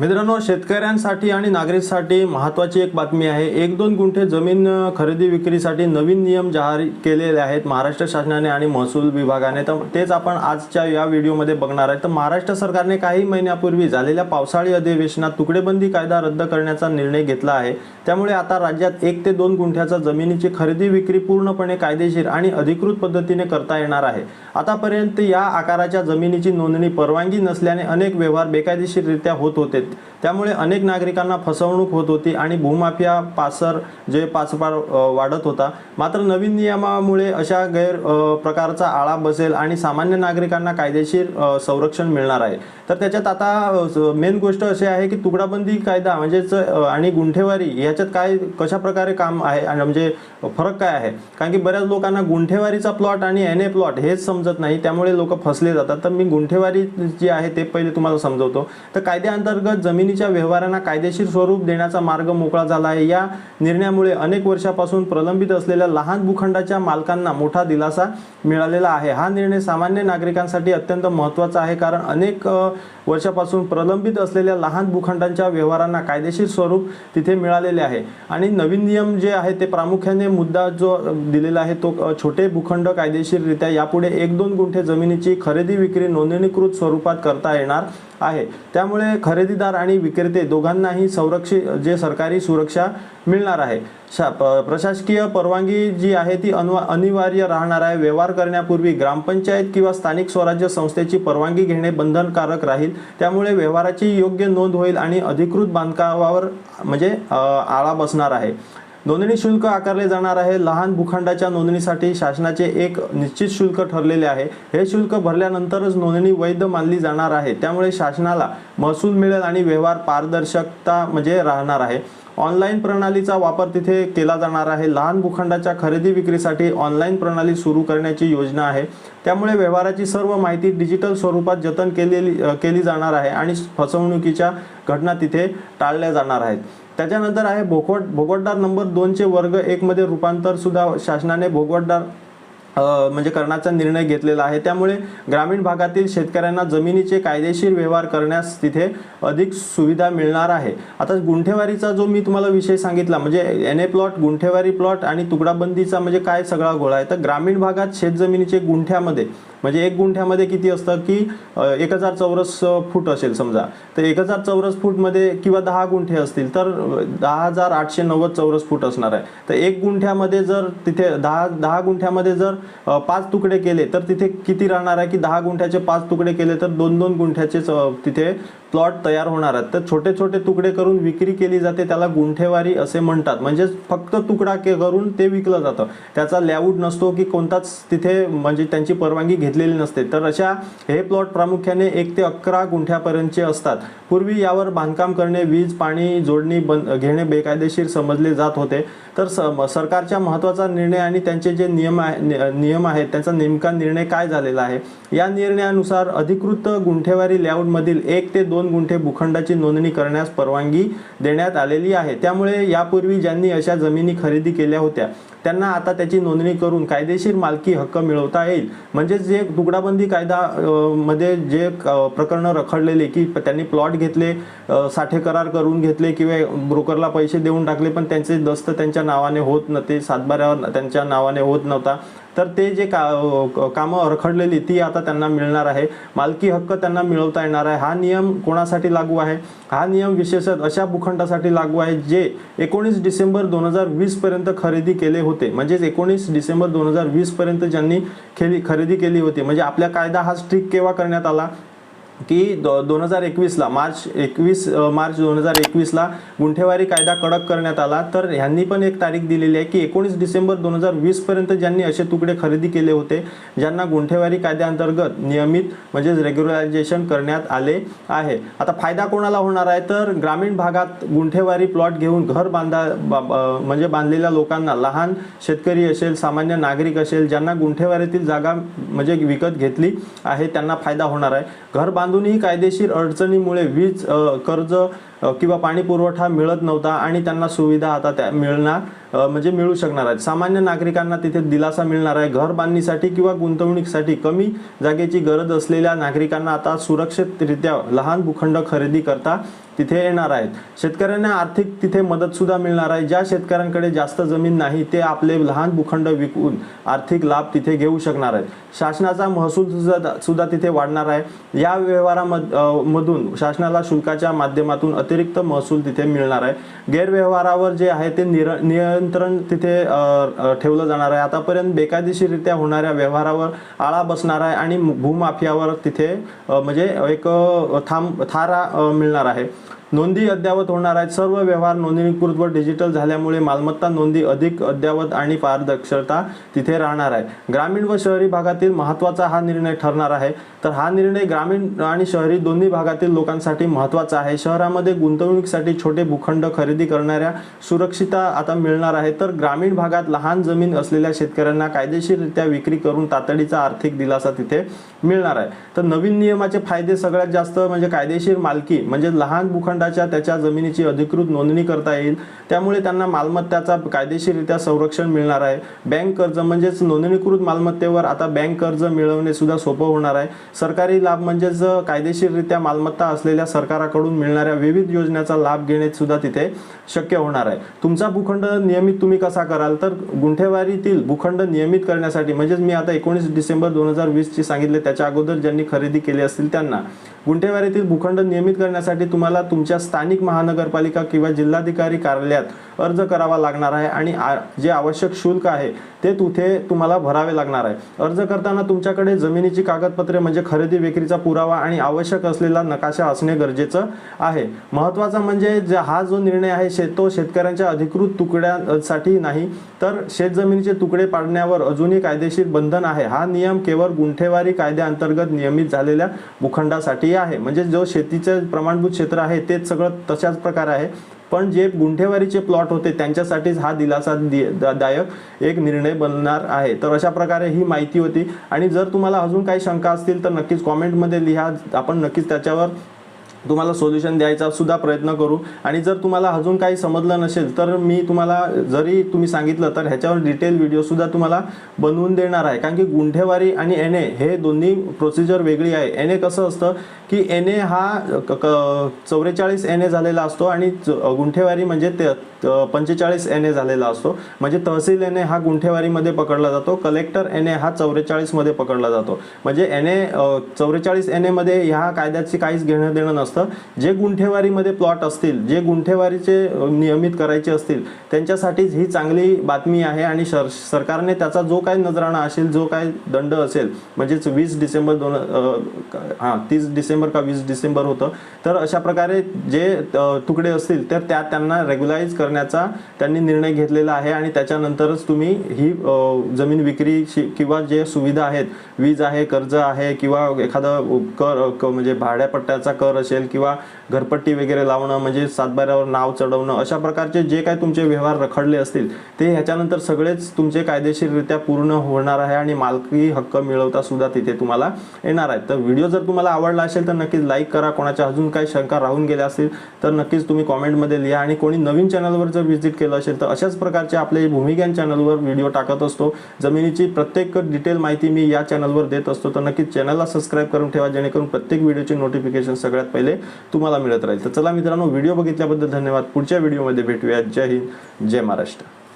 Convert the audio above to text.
मित्रांनो शेतकऱ्यांसाठी आणि नागरिकसाठी महत्त्वाची एक बातमी आहे. एक दोन गुंठे जमीन खरेदी विक्रीसाठी नवीन नियम जाहीर केलेले आहेत महाराष्ट्र शासनाने आणि महसूल विभागाने. तर तेच आपण आजच्या या व्हिडिओमध्ये बघणार आहे. तर महाराष्ट्र सरकारने काही महिन्यापूर्वी झालेल्या पावसाळी अधिवेशनात तुकडेबंदी कायदा रद्द करण्याचा निर्णय घेतला आहे. त्यामुळे आता राज्यात एक ते दोन गुंठ्याचा जमिनीची खरेदी विक्री पूर्णपणे कायदेशीर आणि अधिकृत पद्धतीने करता येणार आहे. आतापर्यंत या आकाराच्या जमिनीची नोंदणी परवानगी नसल्याने अनेक व्यवहार बेकायदेशीररित्या होत होते. with त्यामुळे अनेक नागरिकांना फसवणूक होत होती आणि भूमाफिया पासर जे पाचपार वाढत होता. मात्र नवीन नियमामुळे अशा गैर प्रकारचा आळा बसेल आणि सामान्य नागरिकांना कायदेशीर संरक्षण मिळणार आहे. तर त्याच्यात आता मेन गोष्ट अशी आहे की तुकडाबंदी कायदा म्हणजेच आणि गुंठेवारी ह्याच्यात काय कशा प्रकारे काम आहे आणि म्हणजे फरक काय आहे? कारण की बऱ्याच लोकांना गुंठेवारीचा प्लॉट आणि एन ए प्लॉट हेच समजत नाही त्यामुळे लोक फसले जातात. तर मी गुंठेवारी जी आहे ते पहिले तुम्हाला समजवतो. तर कायद्याअंतर्गत जमिनीच्या व्यवहारांना कायदेशीर स्वरूप देण्याचा मार्ग मोकळा झाला आहे. या निर्णयामुळे अनेक वर्षापासून प्रलंबित असलेल्या लहान भूखंडाच्या मालकांना मोठा दिलासा मिळालेला आहे. हा निर्णय सामान्य नागरिकांसाठी अत्यंत महत्त्वाचा आहे कारण अनेक वर्षापासून प्रलंबित असलेल्या लहान भूखंडांच्या व्यवहारांना कायदेशीर स्वरूप तिथे मिळालेले आहे. आणि नवीन नियम जे आहे ते प्रामुख्याने मुद्दा जो दिलेला आहे तो छोटे भूखंड कायदेशीररित्या यापुढे एक दोन गुंठे जमिनीची खरेदी विक्री नोंदणीकृत स्वरूपात करता येणार आहे. त्यामुळे खरेदीदार आणि विक्रेते दोघांनाही संरक्षित जे सरकारी सुरक्षा मिळणार आहे. शा प- प्रशासकीय परवानगी जी आहे ती अनवा अनिवार्य राहणार आहे. व्यवहार करण्यापूर्वी ग्रामपंचायत किंवा स्थानिक स्वराज्य संस्थेची परवानगी घेणे बंधनकारक राहील. त्यामुळे व्यवहाराची योग्य नोंद होईल आणि अधिकृत बांधकामावर म्हणजे आळा बसणार आहे. नोंदणी शुल्क आकारले जाणार आहे. लहान भूखंडाच्या नोंदणीसाठी शासनाचे एक निश्चित शुल्क ठरलेले आहे. हे शुल्क भरल्यानंतरच नोंदणी वैध मानली जाणार आहे. त्यामुळे शासनाला महसूल मिळेल आणि व्यवहार पारदर्शकता म्हणजे राहणार आहे. ऑनलाईन प्रणालीचा वापर तिथे केला जाणार आहे. लहान भूखंडाच्या खरेदी विक्रीसाठी ऑनलाईन प्रणाली सुरू करण्याची योजना आहे. त्यामुळे व्यवहाराची सर्व माहिती डिजिटल स्वरूपात जतन केलेली केली जाणार आहे आणि फसवणुकीच्या घटना तिथे टाळल्या जाणार आहेत. त्याच्यानंतर आहे भोगवट भोगवटदार नंबर दोनचे वर्ग एकमध्ये रूपांतरसुद्धा शासनाने भोगवटदार म्हणजे करण्याचा निर्णय घेतलेला आहे. त्यामुळे ग्रामीण भागातील शेतकऱ्यांना जमिनीचे कायदेशीर व्यवहार करण्यास तिथे अधिक सुविधा मिळणार आहे. आता गुंठेवारीचा जो मी तुम्हाला विषय सांगितला म्हणजे एन ए प्लॉट गुंठेवारी प्लॉट आणि तुकडाबंदीचा म्हणजे काय सगळा गोळा आहे? तर ग्रामीण भागात शेतजमिनीचे गुंठ्यामध्ये म्हणजे एक गुंठ्यामध्ये किती असतं की एक हजार चौरस फूट असेल समजा. तर एक हजार चौरस फूटमध्ये किंवा दहा गुंठे असतील तर दहा हजार आठशे नव्वद चौरस फूट असणार आहे. तर एक गुंठ्यामध्ये जर तिथे दहा दहा गुंठ्यामध्ये जर पाच तुकडे केले तर तिथे किती राहणार आहे की दहा गुंठ्याचे पाच तुकडे केले तर दोन दोन गुंठ्याचे तिथे प्लॉट तयार होणार आहेत. तर छोटे छोटे तुकडे करून विक्री केली जाते त्याला गुंठेवारी असे म्हणतात. म्हणजेच फक्त तुकडा के करून ते विकलं जातं. त्याचा लेआउट नसतो की कोणताच तिथे म्हणजे त्यांची परवानगी घेतलेली नसते. तर अशा हे प्लॉट प्रामुख्याने एक ते अकरा गुंठ्यापर्यंतचे असतात. पूर्वी यावर बांधकाम करणे वीज पाणी जोडणी बंद घेणे बेकायदेशीर समजले जात होते. तर स म- सरकारच्या महत्त्वाचा निर्णय आणि त्यांचे जे नियम आहे नियम आहेत त्यांचा नेमका निर्णय काय झालेला आहे? या निर्णयानुसार अधिकृत गुंठेवारी लेआउटमधील एक ते दोन गुंठे भूखंडाची नोंदणी करण्यास परवानगी देण्यात आलेली आहे. त्यामुळे यापूर्वी ज्यांनी अशा जमिनी खरेदी केल्या होत्या त्यांना आता त्याची नोंदणी करून कायदेशीर मालकी हक्क मिळवता येईल. म्हणजेच जे तुकडाबंदी कायदा मध्ये जे प्रकरणं रखडलेले की प- त्यांनी प्लॉट घेतले साठे करार करून घेतले किंवा ब्रोकरला पैसे देऊन टाकले पण त्यांचे दस्त त्यांच्या नावाने होत नव्हते सातबाऱ्यावर त्यांच्या नावाने होत नव्हता. तर ते जे का कामं रखडलेली ती आता त्यांना मिळणार आहे. मालकी हक्क त्यांना मिळवता येणार आहे. हा नियम कोणासाठी लागू आहे? हा नियम विशेषतः अशा भूखंडासाठी लागू आहे जे एकोणीस डिसेंबर दोन हजार वीसपर्यंत खरेदी केले होते. म्हणजेच एकोणीस डिसेंबर दोन हजार वीसपर्यंत ज्यांनी खेळी खरेदी केली होती. म्हणजे आपल्या कायदा हा स्ट्रिक केव्हा करण्यात आला? की दो दोन हजार एकवीसला मार्च एकवीस मार्च दोन हजार एकवीसला गुंठेवारी कायदा कडक करण्यात आला. तर ह्यांनी पण एक तारीख दिलेली आहे की एकोणीस डिसेंबर दोन हजार वीसपर्यंत ज्यांनी असे तुकडे खरेदी केले होते ज्यांना गुंठेवारी कायद्याअंतर्गत नियमित म्हणजेच रेग्युलरायझेशन करण्यात आले आहे. आता फायदा कोणाला होणार आहे? तर ग्रामीण भागात गुंठेवारी प्लॉट घेऊन घर बांधा बा- म्हणजे बांधलेल्या लोकांना लहान शेतकरी असेल सामान्य नागरिक असेल ज्यांना गुंठेवारीतील जागा म्हणजे विकत घेतली आहे त्यांना फायदा होणार आहे. घर बांधूनही कायदेशीर अडचणीमुळे वीज कर्ज किंवा पाणी पुरवठा मिळत नव्हता आणि त्यांना सुविधा आता त्या मिळणार. म्हणजे मिळू शकणार आहेत. सामान्य नागरिकांना तिथे दिलासा मिळणार आहे. घर बांधणीसाठी किंवा गुंतवणुकीसाठी कमी जागेची गरज असलेल्या नागरिकांना आता सुरक्षितरित्या लहान भूखंड खरेदी करता तिथे येणार आहेत. शेतकऱ्यांना आर्थिक तिथे मदत सुद्धा मिळणार आहे. ज्या शेतकऱ्यांकडे जास्त जमीन नाही ते आपले लहान भूखंड विकून आर्थिक लाभ तिथे घेऊ शकणार आहेत. शासनाचा महसूल सुद्धा सुद्धा तिथे वाढणार आहे. या व्यवहारामधून मधून शासनाला शुल्काच्या माध्यमातून अतिरिक्त महसूल तिथे मिळणार आहे. गैरव्यवहारावर जे आहे ते निर नियंत्रण तिथे ठेवलं जाणार आहे. आतापर्यंत बेकायदेशीररित्या होणाऱ्या व्यवहारावर आळा बसणार आहे आणि भूमाफियावर तिथे म्हणजे एक थांब थारा मिळणार आहे. नोंदी अद्ययावत होणार आहेत. सर्व व्यवहार नोंदणीकृत व डिजिटल झाल्यामुळे मालमत्ता नोंदी अधिक अद्ययावत आणि पारदर्शकता तिथे राहणार आहे. ग्रामीण व शहरी भागातील महत्त्वाचा हा निर्णय ठरणार आहे. तर हा निर्णय ग्रामीण आणि शहरी दोन्ही भागातील लोकांसाठी महत्त्वाचा आहे. शहरामध्ये गुंतवणुकीसाठी छोटे भूखंड खरेदी करणाऱ्या सुरक्षिता आता मिळणार आहे. तर ग्रामीण भागात लहान जमीन असलेल्या शेतकऱ्यांना कायदेशीररित्या विक्री करून तातडीचा आर्थिक दिलासा तिथे मिळणार आहे. तर नवीन नियमाचे फायदे सगळ्यात जास्त म्हणजे कायदेशीर मालकी म्हणजे लहान भूखंड भूखंडाच्या त्याच्या जमिनीची अधिकृत नोंदणी करता येईल. त्यामुळे त्यांना मालमत्ताचा कायदेशीररित्या संरक्षण मिळणार आहे. बँक कर्ज म्हणजेच नोंदणीकृत मालमत्तेवर आता बँक कर्ज मिळवणे सुद्धा सोपं होणार आहे. सरकारी लाभ म्हणजेच कायदेशीररित्या मालमत्ता असलेल्या सरकाराकडून मिळणाऱ्या विविध योजनेचा लाभ घेणे सुद्धा तिथे शक्य होणार आहे. तुमचा भूखंड नियमित तुम्ही कसा कराल? तर गुंठेवारीतील भूखंड नियमित करण्यासाठी म्हणजेच मी आता एकोणीस डिसेंबर दोन हजार वीसची सांगितले त्याच्या अगोदर ज्यांनी खरेदी केली असतील त्यांना. गुंठेवारीतील भूखंड नियमित करण्यासाठी तुम्हाला तुमच्या स्थानिक महानगरपालिका किंवा जिल्हाधिकारी कार्यालयात अर्ज करावा लागणार आहे आणि आ- जे आवश्यक शुल्क आहे ते तिथे तुम्हाला भरावे लागणार आहे. अर्ज करताना तुमच्याकडे जमिनीची कागदपत्रे म्हणजे खरेदी विक्रीचा पुरावा आणि आवश्यक असलेला नकाशा असणे गरजेचं आहे. महत्त्वाचा म्हणजे जे हा जो निर्णय आहे शे तो शेतकऱ्यांच्या अधिकृत तुकड्यांसाठी नाही तर शेतजमिनीचे तुकडे पाडण्यावर अजूनही कायदेशीर बंधन आहे. हा नियम केवळ गुंठेवारी कायद्याअंतर्गत नियमित झालेल्या भूखंडासाठी आहे. म्हणजे जो शेतीचं प्रमाणभूत क्षेत्र आहे तेच सगळं तशाच प्रकार आहे. पण जे गुंठेवारीचे प्लॉट होते त्यांच्यासाठीच हा दिलासा दायक एक निर्णय बनणार आहे. तर अशा प्रकारे ही माहिती होती. आणि जर तुम्हाला अजून काही शंका असतील तर नक्कीच कॉमेंटमध्ये लिहा. आपण नक्कीच त्याच्यावर तुम्हाला सोल्युशन द्यायचा सुद्धा प्रयत्न करू. आणि जर तुम्हाला अजून काही समजलं नसेल तर मी तुम्हाला जरी तुम्ही सांगितलं तर ह्याच्यावर डिटेल व्हिडिओसुद्धा तुम्हाला बनवून देणार आहे. कारण की गुंठेवारी आणि एन ए हे दोन्ही प्रोसिजर वेगळी आहे. एन ए कसं असतं की एन ए हा चौवेचाळीस एन ए झालेला असतो आणि च- गुंठेवारी म्हणजे ते पंचेचाळीस एन ए झालेला असतो. म्हणजे तहसील एन ए हा गुंठेवारीमध्ये पकडला जातो कलेक्टर एन ए हा चौवेचाळीसमध्ये पकडला जातो. म्हणजे एन ए चौवेचाळीस एन एमध्ये ह्या कायद्याची काहीच घेणं देणं नसतं. जे गुंठेवारीमध्ये प्लॉट असतील जे गुंठेवारीचे नियमित करायचे असतील त्यांच्यासाठीच ही चांगली बातमी आहे आणि सर सरकारने त्याचा जो काही नजराणा असेल जो काही दंड असेल म्हणजेच वीस डिसेंबर दोन हां तीस डिसेंबर का वीस डिसेंबर होतं तर अशा प्रकारे जे तुकडे असतील तर त्या त्यांना रेग्युलाइज करण्याचा त्यांनी निर्णय घेतलेला आहे आणि त्याच्यानंतरच तुम्ही ही जमीन विक्री किंवा जे सुविधा आहेत वीज आहे कर्ज आहे किंवा एखादं कर म्हणजे भाड्यापट्ट्याचा कर असेल किंवा घरपट्टी वगैरे लावणं म्हणजे सातबाऱ्यावर नाव चढवणं अशा प्रकारचे जे काही तुमचे व्यवहार रखडले असतील ते ह्याच्यानंतर सगळेच तुमचे कायदेशीररित्या पूर्ण होणार आहे आणि मालकी हक्क मिळवता सुद्धा तिथे तुम्हाला येणार आहे तर व्हिडिओ जर तुम्हाला आवडला असेल तर नक्कीच लाईक करा. कोणाच्या अजून काही शंका राहून गेल्या असतील तर नक्कीच तुम्ही कॉमेंटमध्ये लिहा. आणि कोणी नवीन चॅनलवर जर व्हिजिट केलं असेल तर अशाच प्रकारचे आपले भूमिज्ञान चॅनलवर व्हिडिओ टाकत असतो. जमिनीची प्रत्येक डिटेल माहिती मी या चॅनलवर देत असतो. तर नक्कीच चॅनलला सबस्क्राईब करून ठेवा जेणेकरून प्रत्येक व्हिडिओचे नोटिफिकेशन सगळ्यात पहिले तुम्हाला मिळत राहील. तर चला मित्रांनो व्हिडिओ बघितल्याबद्दल धन्यवाद. पुढच्या व्हिडिओमध्ये भेटूया जय हिंद जय महाराष्ट्र.